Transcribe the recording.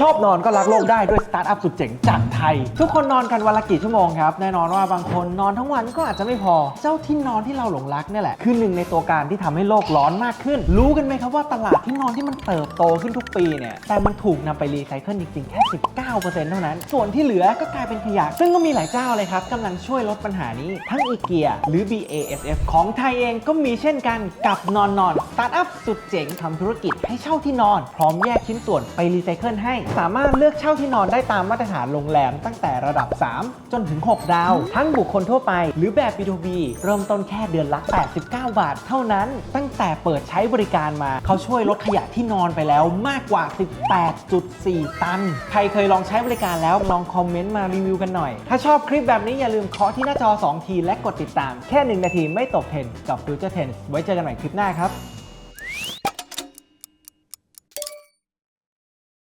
ชอบนอนก็รักโลกได้ด้วยสตาร์ทอัพสุดเจ๋งจากไทย ทุกคนนอนกันวันละกี่ชั่วโมงครับ แน่นอนว่าบางคนนอนทั้งวันก็อาจจะไม่พอ เจ้าที่นอนที่เราหลงรักเนี่ยแหละ คือหนึ่งในตัวการที่ทำให้โลกร้อนมากขึ้น รู้กันไหมครับว่าตลาดที่นอนที่มันเติบโตขึ้นทุกปีเนี่ยแต่มันถูกนำไปรีไซเคิลจริงๆแค่ 19%เท่านั้น ส่วนที่เหลือก็กลายเป็นขยะ ซึ่งก็มีหลายเจ้าเลยครับกำลังช่วยลดปัญหานี้ทั้งอีเกียหรือ BASF ของไทยเองก็มีเช่นกันกับนอนนอนสตาร์ทอัพสุดเจ๋งทำธุรกิจให้เช่าที่นอน พร้อมแยกชิ้นส่วนไปรีไซเคิลให้สามารถเลือกเช่าที่นอนได้ตามมาตรฐานโรงแรมตั้งแต่ระดับ 3 จนถึง 6 ดาว ทั้งบุคคลทั่วไป หรือแบบ B2B เริ่มต้นแค่เดือนละ 89 บาท เท่านั้น ตั้งแต่เปิดใช้บริการมา เขาช่วยลดขยะที่นอนไปแล้วมากกว่า 18.4 ตัน ใครเคยลองใช้บริการแล้วลองคอมเมนต์มารีวิวกันหน่อย ถ้าชอบคลิปแบบนี้อย่าลืมเคาะที่หน้าจอ 2 ทีและกดติดตาม แค่ 1 นาทีไม่ตกเทรนกับ Future Tense ไว้เจอกันใหม่คลิปหน้าครับ